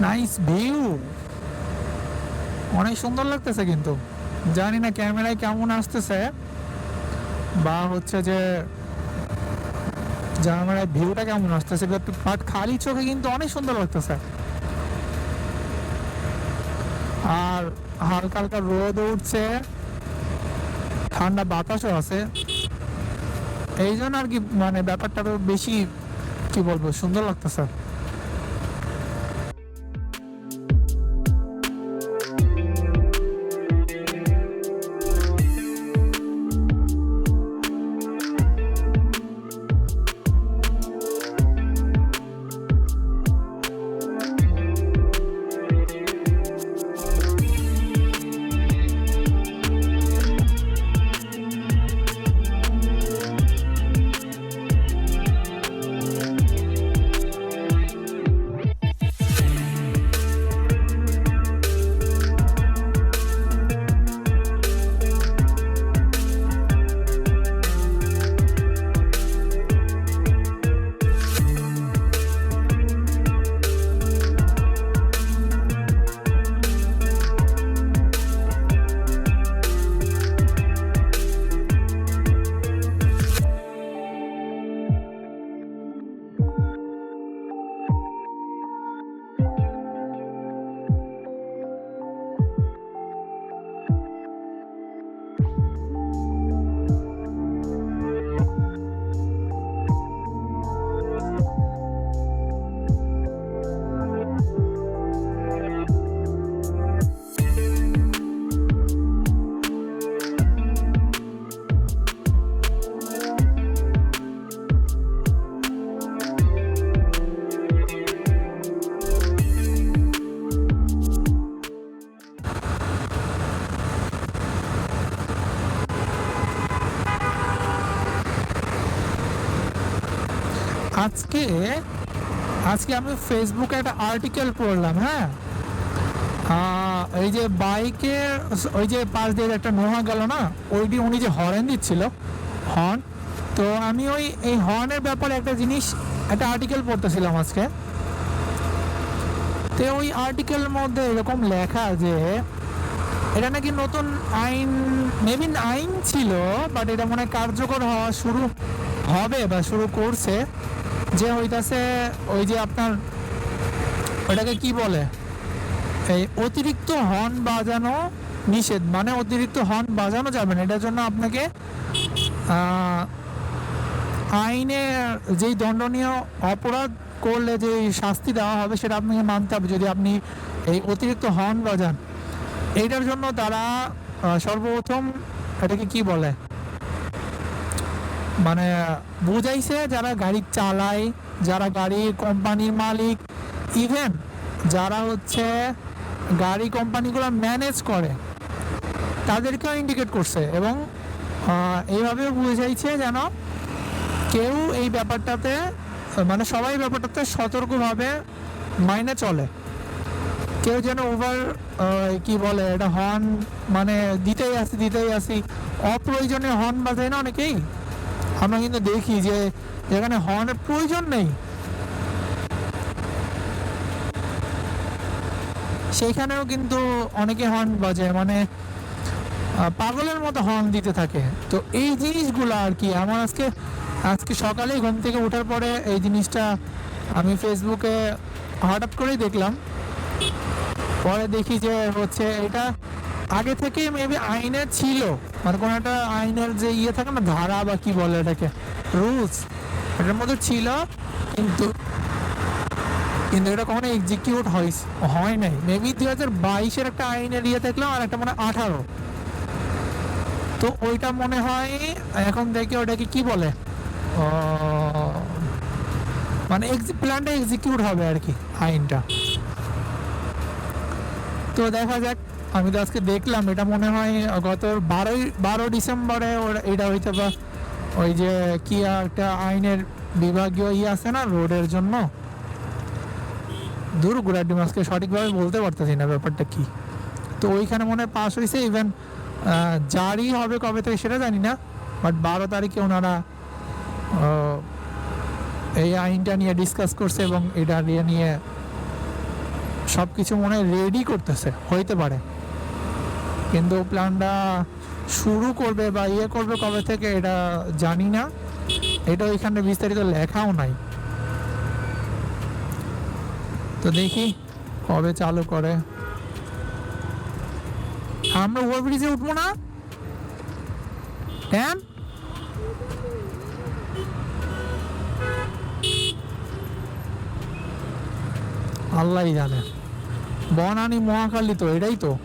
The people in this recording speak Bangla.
নাইস ভিউ অনেক সুন্দর লাগতেছে কিন্তু। জানি না ক্যামেরায় কেমন আসতেছে। বা হচ্ছে যে ক্যামেরায় ভিউটা কেমন আসতেছে বাট খালি চোখে কিন্তু অনেক সুন্দর লাগতেছে। আর হালকা হালকা রোদ উঠছে। ঠান্ডা বাতাসও আছে। এই জন্য আর কি মানে ব্যাপারটা বেশি, কি বলব, সুন্দর লাগতেছে। আজকে আজকে আমি ফেসবুকে একটা আর্টিকেল পড়লাম হ্যাঁ? এই যে বাইকের, ওই যে পাশ দিয়ে একটা নোহা গেল না, ওইটি উনি যে হর্ন দিচ্ছিল হর্ন তো আমি ওই, এই হর্নের ব্যাপারে একটা জিনিস, একটা আর্টিকেল পড়তেছিলাম আজকে। তো ওই আর্টিকেল মধ্যে এরকম লেখা যে, এটা নাকি নতুন আইন মেবি আইন ছিল বাট এটা মনে কার্যকর হওয়া শুরু হবে বা শুরু করছে। যে হইতাছে ওই যে আপনার ওটাকে কি বলে? এই অতিরিক্ত হর্ন বাজানো নিষেধ মানে অতিরিক্ত হর্ন বাজানো যাবে না। এটার জন্য আপনাকে আইনে যেই দণ্ডনীয় অপরাধ করলে যে শাস্তি দেওয়া হবে, সেটা আপনাকে মানতে হবে। যদি আপনি এই অতিরিক্ত হর্ন বাজান, এইটার জন্য তারা সর্বপ্রথম এটাকে কি বলে? মানে বুঝাইছে যারা গাড়ি চালায়, যারা গাড়ির কোম্পানির মালিক ইভেন যারা হচ্ছে গাড়ি কোম্পানিগুলো ম্যানেজ করে, তাদেরকেও ইন্ডিকেট করছে এবং এইভাবে বুঝাইছে যেন কেউ এই ব্যাপারটাতে মানে সবাই ব্যাপারটাতে সতর্কভাবে মাইনে চলে। কেউ যেন ওভার কি বলে এটা হর্ন মানে দিতেই আসি দিতেই আসি, অপ্রয়োজনে হর্ন বাজায় না অনেকেই। আমরা কিন্তু দেখি যে যেখানে হর্নের প্রয়োজন নেই। সেইখানেও কিন্তু অনেকে হর্ন বাজায় মানে পাগলের মতো হর্ন দিতে থাকে। তো এই জিনিসগুলো আর কি, আমার আজকে আজকে সকালেই ঘুম থেকে ওঠার পরে এই জিনিসটা আমি ফেসবুকে হঠাৎ করেই দেখলাম। পরে দেখি যে হচ্ছে এটা আগে থেকেই মেবি আইনে ছিল। মানে কোনো একটা আইনের যে ইয়ে থাকে না, ধারা বা কি বলে এটাকে? রুলস এটার মধ্যে ছিল, কিন্তু কিন্তু এটা কখনো এক্সিকিউট হয় হয় নাই। মেবি দুই হাজার বাইশের একটা আইনের ইয়ে দেখলাম আর একটা মানে আঠারো। তো ওইটা মনে হয়, এখন দেখি ওটাকে কি বলে? মানে প্ল্যানটা এক্সিকিউট হবে আর কি, আইনটা। তো দেখা যাক। আমি তো আজকে দেখলাম, এটা মনে হয় গত বারোই, বারো ডিসেম্বরে ওর- এটা হইতে বা ওই যে কি একটা আইনের বিভাগীয় ইয়ে আছে না, রোডের জন্য? দূর গুড়াডি মাসকে সঠিকভাবে বলতে পারতেছি না ব্যাপারটা কি। তো ওইখানে মনে হয় পাস হয়েছে ইভেন জারি হবে কবে থেকে সেটা জানি না বাট বারো তারিখে ওনারা এই আইনটা নিয়ে ডিসকাস করছে এবং এটা নিয়ে নিয়ে সব কিছু মনে রেডি করতেছে, হইতে পারে। কিন্তু প্ল্যানটা শুরু করবে বা ইয়ে করবে কবে থেকে এটা জানি না। এটা ওইখানে বিস্তারিত লেখাও নাই। তো দেখি কবে চালু করে। আমরা ওভারব্রিজে উঠবো না? কেন আল্লাহই জানে। বনানি মহাকালী তো, এটাই তো।